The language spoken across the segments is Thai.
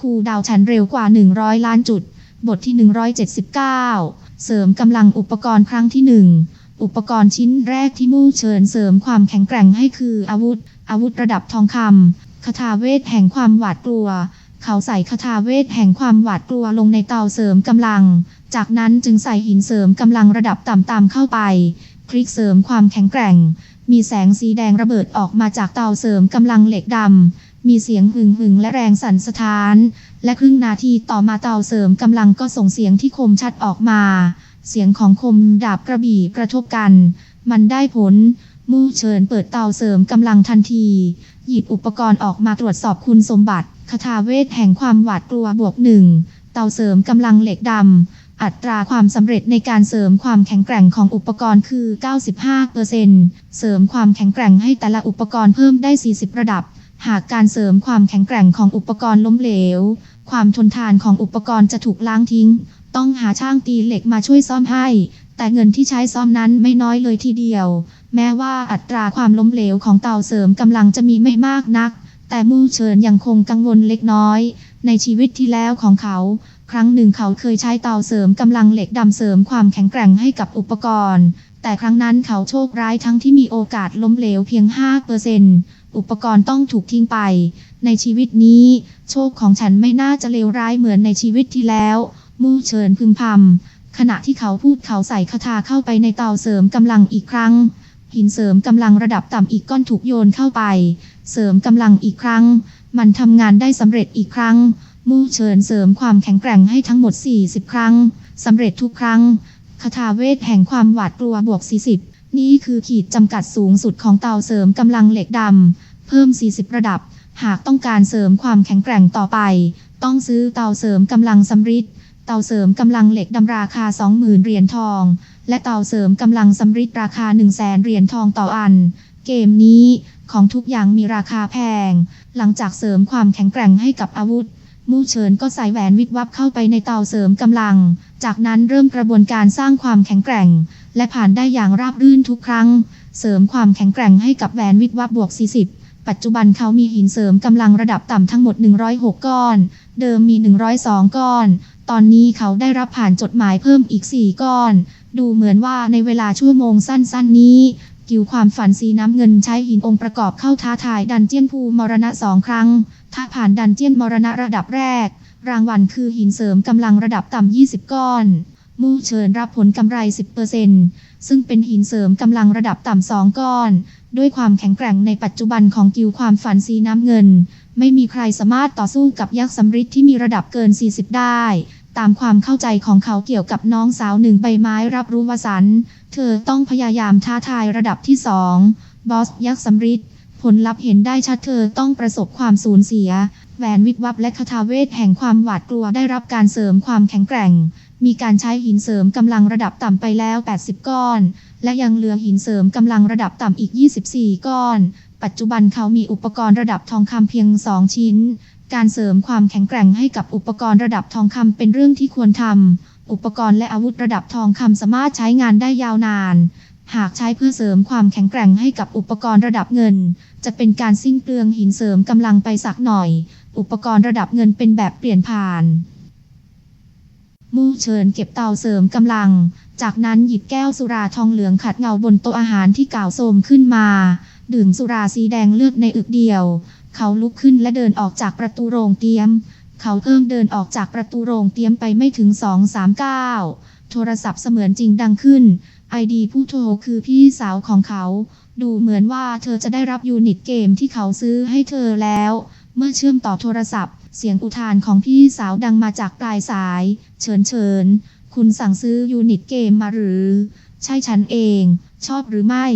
คูดาวฉันเร็วกว่า 100 ล้านจุด บทที่ 179 เสริมกำลังอุปกรณ์ครั้งที่ 1 อุปกรณ์ชิ้นแรกที่มู่เชิญเสริมความแข็งแกร่งให้คืออาวุธ อาวุธระดับทองคำคาถาเวทแห่งความหวาดกลัว เขาใส่คาถาเวทแห่งความหวาดกลัวลงในเตาเสริมกำลัง จากนั้นจึงใส่หินเสริมกำลังระดับต่ำๆเข้าไป คลิกเสริมความแข็งแกร่ง มีแสงสีแดงระเบิดออกมาจากเตาเสริมกำลังเหล็กดำ มีเสียงหึ่งหึ่งและแรงสั่นสะท้าน และครึ่งนาทีต่อมาเตาเสริมกำลังก็ส่งเสียงที่คมชัดออกมา เสียงของคมดาบกระบี่กระทบกัน มันได้ผล มู่เชิญเปิดเตาเสริมกำลังทันที หยิบอุปกรณ์ออกมาตรวจสอบคุณสมบัติคาถาเวทแห่งความหวาดกลัวบวกหนึ่งเตาเสริมกำลังเหล็กดำอัตราความสำเร็จในการเสริมความแข็งแกร่งของอุปกรณ์คือ 95%เสริมความแข็งแกร่งให้แต่ละอุปกรณ์เพิ่มได้ 40 ระดับ หากการเสริมความแข็งแกร่งของอุปกรณ์ล้มเหลว ความทนทานของอุปกรณ์จะถูกล้างทิ้ง ต้องหาช่างตีเหล็กมาช่วยซ่อมให้ แต่เงินที่ใช้ซ่อมนั้นไม่น้อยเลยทีเดียว แม้ว่าอัตราความล้มเหลวของเตาเสริมกำลังจะมีไม่มากนัก แต่มู่เฉินยังคงกังวลเล็กน้อย ในชีวิตที่แล้วของเขา ครั้งหนึ่งเขาเคยใช้เตาเสริมกำลังเหล็กดำเสริมความแข็งแกร่งให้กับอุปกรณ์ แต่ครั้งนั้นเขาโชคร้ายทั้งที่มีโอกาสล้มเหลวเพียง5%อุ อุปกรณ์ต้องถูกทิ้งไป ในชีวิตนี้ โชคของฉันไม่น่าจะเลวร้ายเหมือนในชีวิตที่แล้ว มู่เฉินพึมพำขณะที่เขาพูดเขาใส่คาถาเข้าไปในเตาเสริมกำลังอีกครั้ง หินเสริมกำลังระดับต่ำอีกก้อนถูกโยนเข้าไป เสริมกำลังอีกครั้ง มันทำงานได้สำเร็จอีกครั้ง มู่เฉินเสริมความแข็งแกร่งให้ทั้งหมด 40 ครั้งสำเร็จทุกครั้งคาถาเวทแห่งความหวาดกลัวบวก40 นี่คือขีดจำกัดสูงสุดของเตาเสริมกำลังเหล็กดำ เพิ่ม 40 ระดับ หากต้องการเสริมความแข็งแกร่งต่อไป ต้องซื้อเตาเสริมกำลังสำริดเตาเสริมกำลังเหล็กดำราคา 20,000 เหรียญทอง และเตาเสริมกำลังสำริดราคา 1 0 0 0 0แสนเหรียญทองต่ออัน เกมนี้ของทุกอย่างมีราคาแพง หลังจากเสริมความแข็งแกร่งให้กับอาวุธ มู่เฉินก็ใส่แหวนวิบวับเข้าไปในเตาเสริมกำลัง จากนั้นเริ่มกระบวนการสร้างความแข็งแกร่ง และผ่านได้อย่างราบรื่นทุกครั้ง เสริมความแข็งแกร่งให้กับแหวนวิบวับบวก 40 ปัจจุบันเขามีหินเสริมกำลังระดับต่ำทั้งหมด 106 ก้อน เดิมมี 102 ก้อน ตอนนี้เขาได้รับผ่านจดหมายเพิ่มอีก 4 ก้อน ดูเหมือนว่าในเวลาชั่วโมงสั้น ๆ นี้กิวความฝันสีน้ำเงินใช้หินองค์ประกอบเข้าท้าทายดันเจียนภูมรณะสองครั้ง ถ้าผ่านดันเจียนมรณะระดับแรก รางวัลคือหินเสริมกำลังระดับต่ำ 20 ก้อน มู่เชิญรับผลกำไร 10%ซึ่งเป็นหินเสริมกำลังระดับต่ำสองก้อน ด้วยความแข็งแกร่งในปัจจุบันของกิวความฝันสีน้ำเงิน ไม่มีใครสามารถต่อสู้กับยักษ์สำริดที่มีระดับเกิน 40 ได้ ตามความเข้าใจของเขาเกี่ยวกับน้องสาวหนึ่งใบไม้รับรู้วสัน เธอต้องพยายามท้าทายระดับที่สองบอสยักษ์สำริดผลลัพธ์เห็นได้ชัดเธอต้องประสบความสูญเสียแหวนวิบวับและคาถาเวทแห่งความหวาดกลัวได้รับการเสริมความแข็งแกร่ง มีการใช้หินเสริมกำลังระดับต่ำไปแล้ว 80 ก้อน และยังเหลือหินเสริมกำลังระดับต่ำอีก 24 ก้อน ปัจจุบันเขามีอุปกรณ์ระดับทองคำเพียง 2 ชิ้น การเสริมความแข็งแกร่งให้กับอุปกรณ์ระดับทองคำเป็นเรื่องที่ควรทำ อุปกรณ์และอาวุธระดับทองคำสามารถใช้งานได้ยาวนาน หากใช้เพื่อเสริมความแข็งแกร่งให้กับอุปกรณ์ระดับเงิน จะเป็นการสิ้นเปลืองหินเสริมกำลังไปสักหน่อย อุปกรณ์ระดับเงินเป็นแบบเปลี่ยนผ่าน มู่เชิญเก็บเตาเสริมกำลัง จากนั้นหยิบแก้วสุราทองเหลืองขัดเงาบนโต๊ะอาหารที่กล่าวโสมขึ้นมา ดื่มสุราสีแดงเลือดในอึกเดียว เขาลุกขึ้นและเดินออกจากประตูโรงเตรียม เขาเพิ่มเดินออกจากประตูโรงเตรียมไปไม่ถึง2-3ก้าวโทรศัพท์เสมือนจริงดังขึ้นไอดีผู้โทรคือพี่สาวของเขา ดูเหมือนว่าเธอจะได้รับยูนิตเกมที่เขาซื้อให้เธอแล้ว เมื่อเชื่อมต่อโทรศัพท์ เสียงอุทานของพี่สาวดังมาจากปลายสายเชิญเชิญคุณสั่งซื้อยูนิตเกมมาหรือ ใช่ฉันเอง ชอบหรือไม่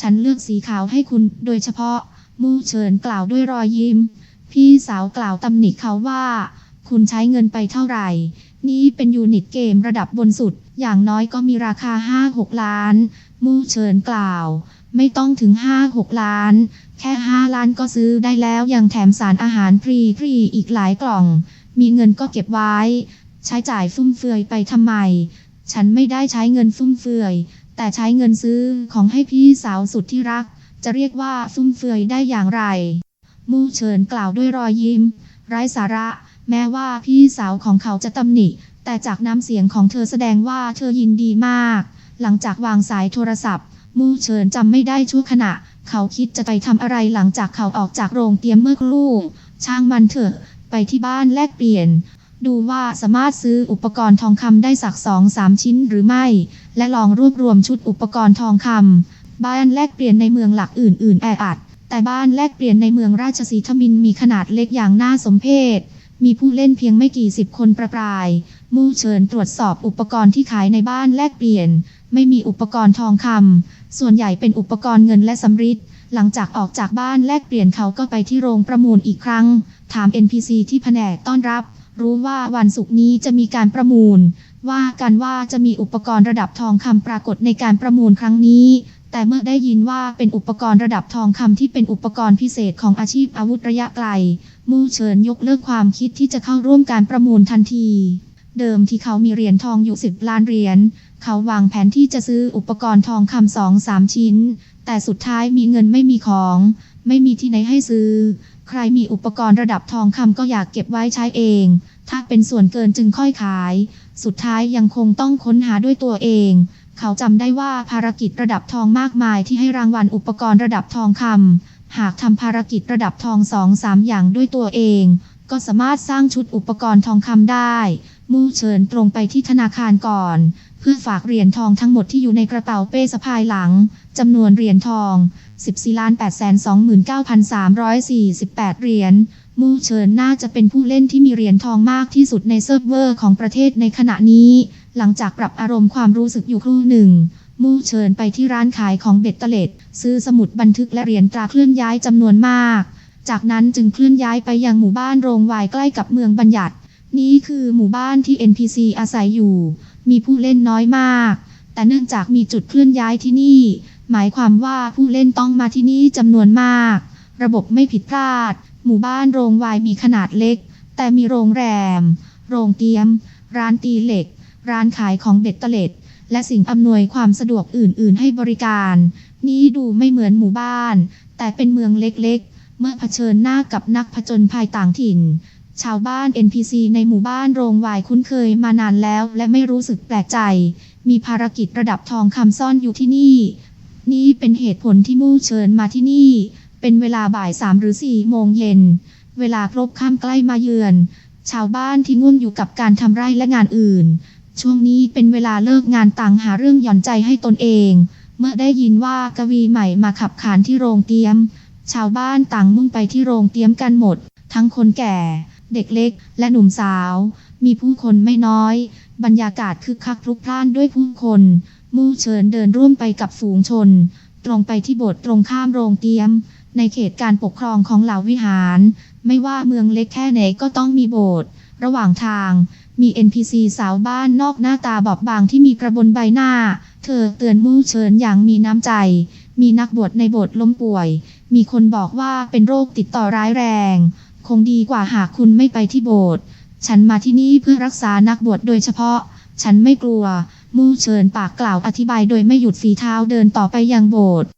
ฉันเลือกสีขาวให้คุณโดยเฉพาะ มู่เชิญกล่าวด้วยรอยยิ้ม พี่สาวกล่าวตำหนิเขาว่า คุณใช้เงินไปเท่าไหร่ นี่เป็นยูนิตเกมระดับบนสุด อย่างน้อยก็มีราคา 5-6 ล้าน มู่เชิญกล่าว ไม่ต้องถึง 5-6 ล้าน แค่ 5 ล้านก็ซื้อได้แล้วยังแถมสารอาหารฟรีฟรีอีกหลายกล่อง มีเงินก็เก็บไว้ ใช้จ่ายฟุ่มเฟือยไปทำไม ฉันไม่ได้ใช้เงินฟุ่มเฟือย แต่ใช้เงินซื้อของให้พี่สาวสุดที่รัก จะเรียกว่าฟุ่มเฟือยได้อย่างไร มู่เฉินกล่าวด้วยรอยยิ้ม ไร้สาระ แม้ว่าพี่สาวของเขาจะตำหนิ แต่จากน้ำเสียงของเธอแสดงว่าเธอยินดีมาก หลังจากวางสายโทรศัพท์ มู่เฉินจำไม่ได้ชั่วขณะ เขาคิดจะไปทำอะไรหลังจากเขาออกจากโรงเตรียมเมื่อครู่ ช่างมันเถอะ ไปที่บ้านแลกเปลี่ยน ดูว่าสามารถซื้ออุปกรณ์ทองคำได้สักสองสามชิ้นหรือไม่ และลองรวบรวมชุดอุปกรณ์ทองคำบ้านแลกเปลี่ยนในเมืองหลักอื่น ๆ แออัดแต่บ้านแลกเปลี่ยนในเมืองราชสีทมินมีขนาดเล็กอย่างน่าสมเพช มีผู้เล่นเพียงไม่กี่สิบคนประปราย มู่เฉินตรวจสอบอุปกรณ์ที่ขายในบ้านแลกเปลี่ยน ไม่มีอุปกรณ์ทองคำ ส่วนใหญ่เป็นอุปกรณ์เงินและสำริดหลังจากออกจากบ้านแลกเปลี่ยนเขาก็ไปที่โรงประมูลอีกครั้ง ถาม NPC ที่แผนกต้อนรับ รู้ว่าวันศุกร์นี้จะมีการประมูล ว่ากันว่าจะมีอุปกรณ์ระดับทองคำปรากฏในการประมูลครั้งนี้ แต่เมื่อได้ยินว่าเป็นอุปกรณ์ระดับทองคำที่เป็นอุปกรณ์พิเศษของอาชีพอาวุธระยะไกล มู่เฉินยกเลิกความคิดที่จะเข้าร่วมการประมูลทันที เดิมที่เขามีเหรียญทองอยู่ 10 ล้านเหรียญ เขาวางแผนที่จะซื้ออุปกรณ์ทองคำสองสามชิ้น แต่สุดท้ายมีเงินไม่มีของ ไม่มีที่ไหนให้ซื้อ ใครมีอุปกรณ์ระดับทองคำก็อยากเก็บไว้ใช้เอง ถ้าเป็นส่วนเกินจึงค่อยขาย สุดท้ายยังคงต้องค้นหาด้วยตัวเองเขาจำได้ว่าภารกิจระดับทองมากมายที่ให้รางวัลอุปกรณ์ระดับทองคำ หากทำภารกิจระดับทองสองสามอย่างด้วยตัวเอง ก็สามารถสร้างชุดอุปกรณ์ทองคำได้ มู่เฉินตรงไปที่ธนาคารก่อน เพื่อฝากเหรียญทองทั้งหมดที่อยู่ในกระเป๋าเป้สะพายหลังจำนวนเหรียญทอง 14 8 29,348 เหรียญมู่เฉินน่าจะเป็นผู้เล่นที่มีเหรียญทองมากที่สุดในเซิร์ฟเวอร์ของประเทศในขณะนี้ หลังจากปรับอารมณ์ความรู้สึกอยู่ครู่หนึ่ง มู่เฉินไปที่ร้านขายของเบ็ดเตล็ด ซื้อสมุดบันทึกและเหรียญตราเคลื่อนย้ายจำนวนมาก จากนั้นจึงเคลื่อนย้ายไปยังหมู่บ้านโรงวายใกล้กับเมืองบัญญัติ นี้คือหมู่บ้านที่ NPC อาศัยอยู่ มีผู้เล่นน้อยมาก แต่เนื่องจากมีจุดเคลื่อนย้ายที่นี่ หมายความว่าผู้เล่นต้องมาที่นี่จำนวนมาก ระบบไม่ผิดพลาด หมู่บ้านโรงวายมีขนาดเล็ก แต่มีโรงแรม โรงเตียม ร้านตีเหล็ก ร้านขายของเบ็ดเตล็ด และสิ่งอำนวยความสะดวกอื่น ๆ ให้บริการ นี้ดูไม่เหมือนหมู่บ้าน แต่เป็นเมืองเล็ก ๆ เมื่อเผชิญหน้ากับนักผจญภัยต่างถิ่น ชาวบ้าน NPC ในหมู่บ้านโรงวายคุ้นเคยมานานแล้ว และไม่รู้สึกแปลกใจ มีภารกิจระดับทองคำซ่อนอยู่ที่นี่ นี่เป็นเหตุผลที่มู่เชิญมาที่นี่ เป็นเวลาบ่ายสามหรือสี่โมงเย็น เวลาครบค่ำใกล้มาเยือน ชาวบ้านที่ง่วงอยู่กับการทำไร่และงานอื่น ช่วงนี้เป็นเวลาเลิกงานต่างหาเรื่องหย่อนใจให้ตนเอง เมื่อได้ยินว่ากวีใหม่มาขับขานที่โรงเตรียม ชาวบ้านต่างมุ่งไปที่โรงเตรียมกันหมด ทั้งคนแก่ เด็กเล็ก และหนุ่มสาว มีผู้คนไม่น้อย บรรยากาศคึกคักพลุกพล่านด้วยผู้คน มู่เชิญเดินร่วมไปกับฝูงชน ตรงไปที่โบสถ์ตรงข้ามโรงเตรียม ในเขตการปกครองของเหล่าวิหาร ไม่ว่าเมืองเล็กแค่ไหนก็ต้องมีโบสถ์ระหว่างทาง มี NPC สาวบ้านนอกหน้าตาบอบบางที่มีกระบนใบหน้า เธอเตือนมู่เชิญอย่างมีน้ำใจ มีนักบวชในโบสถ์ล้มป่วย มีคนบอกว่าเป็นโรคติดต่อร้ายแรง คงดีกว่าหากคุณไม่ไปที่โบสถ์ ฉันมาที่นี่เพื่อรักษานักบวชโดยเฉพาะ ฉันไม่กลัว มู่เชิญปากกล่าวอธิบายโดยไม่หยุดฝีเท้าเดินต่อไปยังโบสถ์